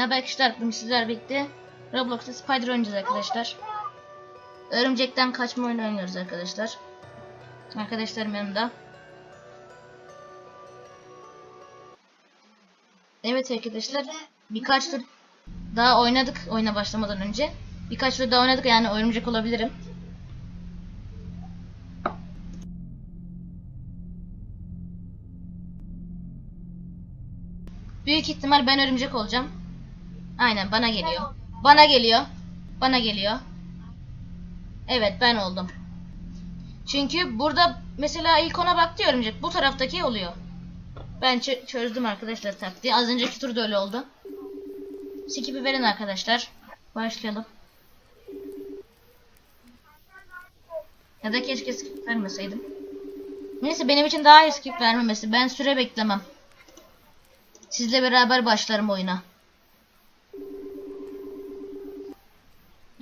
Merhaba arkadaşlar, bugün sizler birlikte Roblox'ta Spider oynayacağız arkadaşlar. Örümcekten kaçma oyunu oynuyoruz arkadaşlar. Arkadaşlarım yanımda. Evet arkadaşlar, birkaç tur daha oynadık oyuna başlamadan önce. Birkaç tur daha oynadık yani örümcek olabilirim. Büyük ihtimal ben örümcek olacağım. Aynen bana geliyor. Bana geliyor. Bana geliyor. Evet ben oldum. Çünkü burada mesela ilk ona baktı örümcek. Bu taraftaki oluyor. Ben çö- çözdüm arkadaşlar taktiği. Az önceki turda öyle oldu. Skip'i verin arkadaşlar. Başlayalım. Ya da keşke skip vermeseydim. Neyse benim için daha iyi skip vermemesi. Ben süre beklemem. Sizle beraber başlarım oyuna.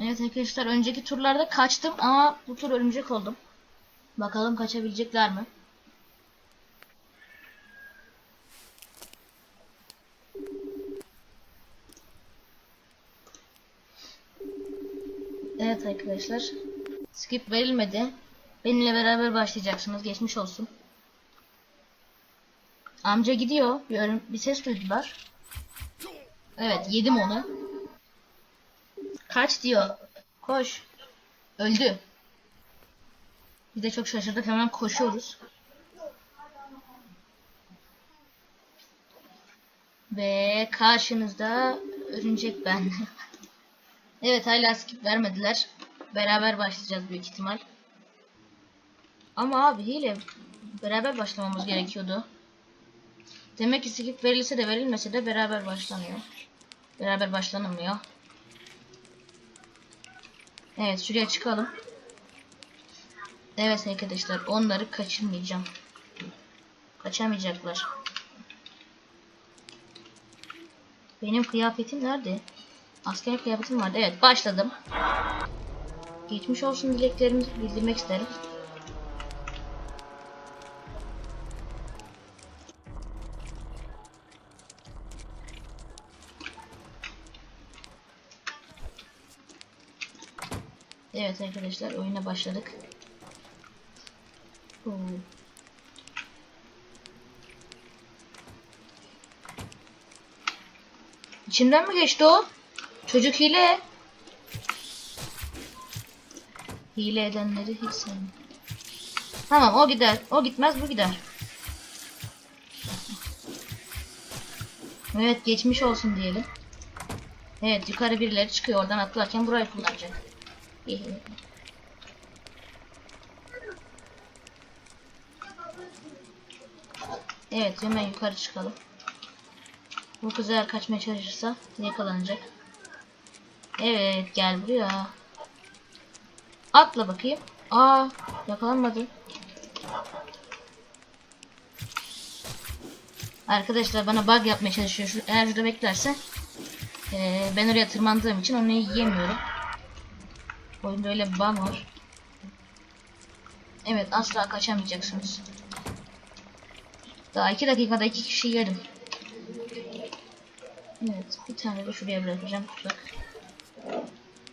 Evet arkadaşlar önceki turlarda kaçtım ama bu tur örümcek oldum. Bakalım kaçabilecekler mi? Evet arkadaşlar. Skip verilmedi. Benimle beraber başlayacaksınız. Geçmiş olsun. Amca gidiyor. Bir, bir ses duydular. Evet yedim onu. Kaç diyor. Koş. Öldü. Bir de çok şaşırdık hemen koşuyoruz. Ve karşınızda örümcek ben. evet hala skip vermediler. Beraber başlayacağız büyük ihtimal. Ama abi hile. Beraber başlamamız gerekiyordu. Demek ki skip verilse de verilmese de beraber başlanıyor. Beraber başlanamıyor. Evet şuraya çıkalım. Evet arkadaşlar onları kaçırmayacağım. Kaçamayacaklar. Benim kıyafetim nerede? Asker kıyafetim vardı. Evet başladım. Geçmiş olsun dileklerimi bildirmek isterim. Evet arkadaşlar oyuna başladık. Oo. İçimden mi geçti o? Çocuk hile. Hile edenleri hiç sevmem. Tamam o gider. O gitmez bu gider. Evet geçmiş olsun diyelim. Evet yukarı birileri çıkıyor oradan atlarken burayı kullanacak. Evet hemen yukarı çıkalım. Bu kız eğer kaçmaya çalışırsa yakalanacak. Evet gel buraya. Atla bakayım. Aa yakalanmadı. Arkadaşlar bana bug yapmaya çalışıyor. Eğer şurada beklerse eee, ben oraya tırmandığım için onu yiyemiyorum. Oyunda öyle bir bug var. Evet asla kaçamayacaksınız. Daha iki dakikada iki kişi yedim. Evet bir tane de şuraya bırakacağım tuzak.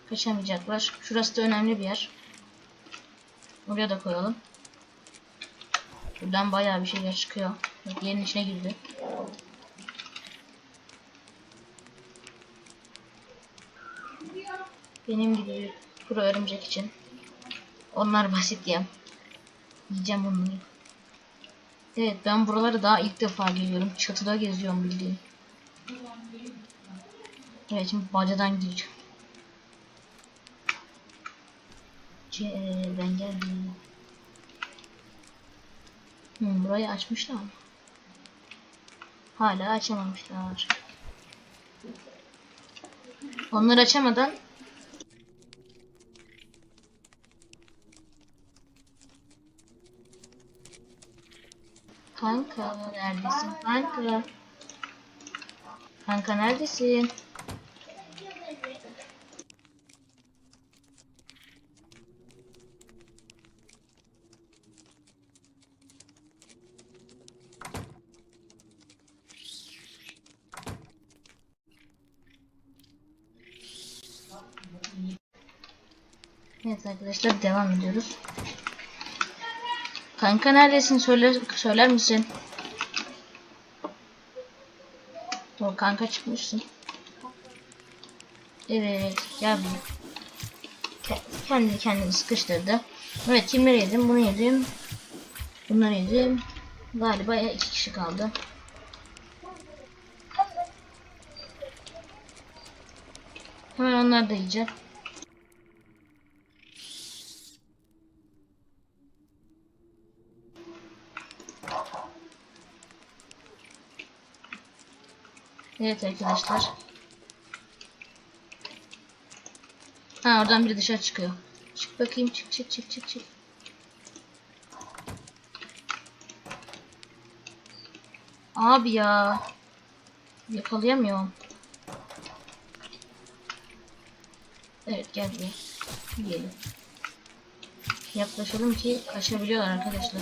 Kaçamayacaklar. Şurası da önemli bir yer. Oraya da koyalım. Buradan bayağı bir şeyler çıkıyor. Bak yerin içine girdi. Benim gibi pro örümcek için. Onlar basit ya. Yiyeceğim onları. Evet ben buraları daha ilk defa geliyorum. Çatıda geziyorum bildiğin. Evet şimdi bacadan gireceğim. Ce ben geldim. Hmm, burayı açmışlar mı? Hala açamamışlar. Onları açamadan Kanka neredesin? Kanka. Kanka neredesin? Evet arkadaşlar devam ediyoruz. Kanka neredesin? Söyle, söyler misin? Doğru kanka çıkmışsın. Evet gel buraya. Ke- Kendi kendini sıkıştırdı. Evet kimleri yedim? Bunu yedim. Bunları yedim. Galiba iki kişi kaldı. Hemen onları da yiyeceğim. Evet arkadaşlar. Ha oradan biri dışarı çıkıyor. Çık bakayım çık çık çık çık çık. Abi ya. Yakalayamıyorum. Evet gel buraya. Yiyelim. Yaklaşalım ki kaçabiliyorlar arkadaşlar.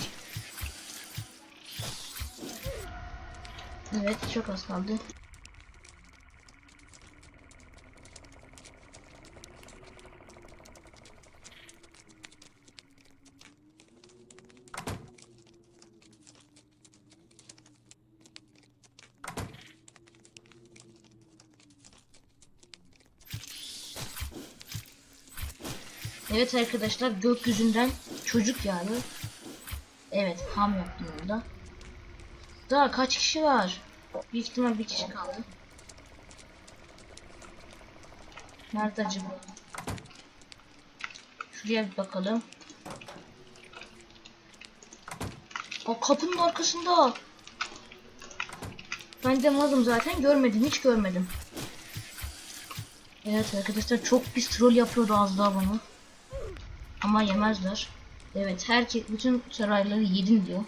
Evet çok az kaldı. Evet arkadaşlar gökyüzünden çocuk yağdı. Evet ham yaptım orada. Daha kaç kişi var? Büyük ihtimal bir kişi kaldı. Nerede acaba? Şuraya bir bakalım. O kapının arkasında. Ben de zaten görmedim hiç görmedim. Evet arkadaşlar çok pis troll yapıyordu az daha bana. Ama yemezler. Evet herkes bütün sarayları yedin diyor.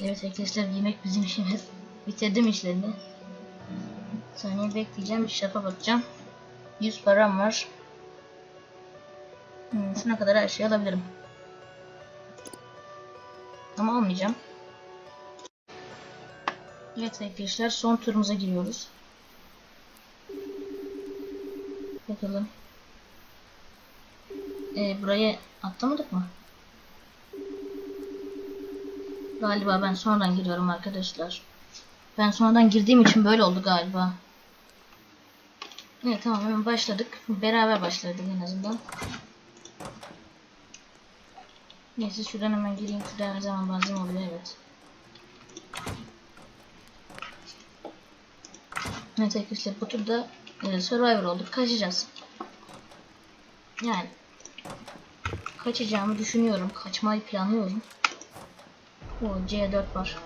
Evet arkadaşlar yemek bizim işimiz. Bitirdim işlerini. Saniye bekleyeceğim. Bir şapa bakacağım. 100 param var. Hmm, kadar her şeyi alabilirim. Ama almayacağım. Evet arkadaşlar son turumuza giriyoruz. Bakalım. Ee, buraya atlamadık mı? Galiba ben sonradan giriyorum arkadaşlar. Ben sonradan girdiğim için böyle oldu galiba. Evet tamam hemen başladık. Beraber başladık en azından. Neyse şuradan hemen gireyim. Şurada her zaman bazen oluyor evet. Evet arkadaşlar bu turda e, Survivor olduk. Kaçacağız. Yani kaçacağımı düşünüyorum. Kaçmayı planlıyorum. O C4 var.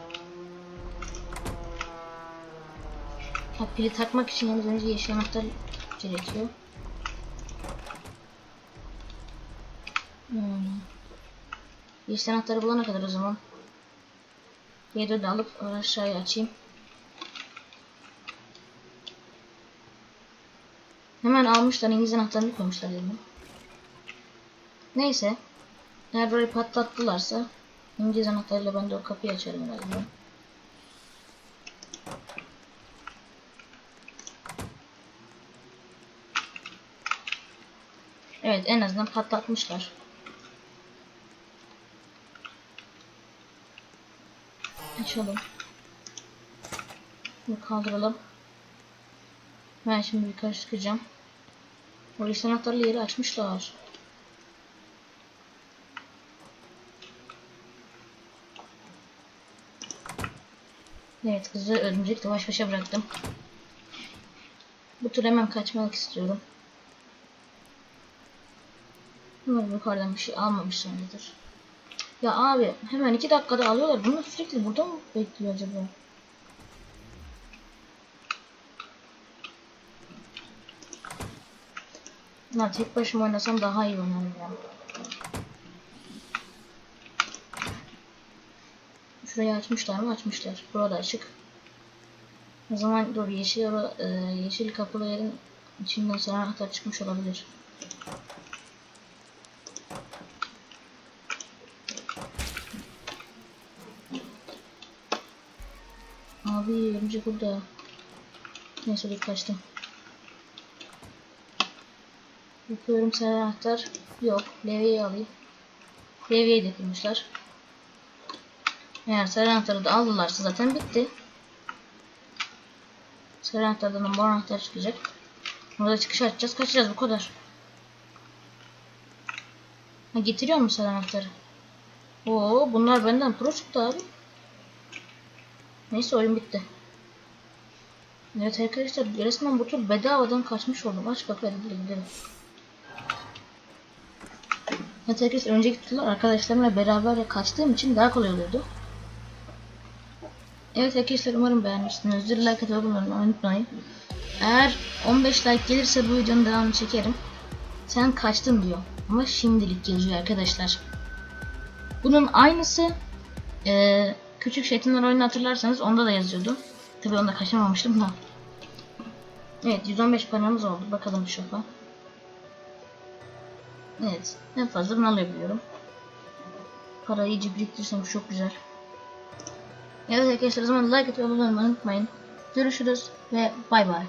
Ha, pili takmak için yalnız önce yeşil anahtar gerekiyor. Hmm. Yeşil anahtarı bulana kadar o zaman. C4'ü alıp aşağıya açayım. Hemen almışlar İngiliz anahtarını koymuşlar yerine. Neyse. Eğer burayı patlattılarsa İngiliz anahtarıyla ben de o kapıyı açarım herhalde. Evet en azından patlatmışlar. Açalım. Bunu kaldıralım. Ben şimdi birkaç çıkacağım. Polis anahtarlı yeri açmışlar. Evet kızı örümcekle baş başa bıraktım. Bu tur hemen kaçmak istiyorum. Umarım yukarıdan bir şey almamışlardır. Ya abi hemen iki dakikada alıyorlar. Bunlar sürekli burada mı bekliyor acaba? Lan tek başıma oynasam daha iyi oynarım ya. Şurayı açmışlar mı? Açmışlar. Burada açık. O zaman dur yeşil e, yeşil kapılı yerin içinden sana anahtar çıkmış olabilir. Abi örümcek burada. Neyse dur kaçtım. Yapıyorum sarı anahtar. Yok. Levyeyi alayım. Levyeyi de kırmışlar. Eğer sarı da aldılarsa zaten bitti. Sarı anahtardan anahtar çıkacak. Burada çıkış açacağız. Kaçacağız bu kadar. Ha, getiriyor mu sarı? Oo bunlar benden pro çıktı abi. Neyse oyun bitti. Evet arkadaşlar resmen bu tur bedavadan kaçmış oldum. Aç gidelim. gidelim. Evet arkadaşlar önceki turlar arkadaşlarımla beraber kaçtığım için daha kolay oluyordu. Evet arkadaşlar umarım beğenmişsinizdir. Like olmayı unutmayın. Eğer 15 like gelirse bu videonun devamını çekerim. Sen kaçtın diyor. Ama şimdilik yazıyor arkadaşlar. Bunun aynısı eee, Küçük Şeytanlar oyunu hatırlarsanız onda da yazıyordu. Tabii onda kaçamamıştım da. Evet 115 paramız oldu. Bakalım şopa. Evet. En fazla bunu alabiliyorum. Parayı iyice biriktirirsem çok güzel. Evet arkadaşlar o zaman like atıp abone unutmayın. Görüşürüz ve bay bay.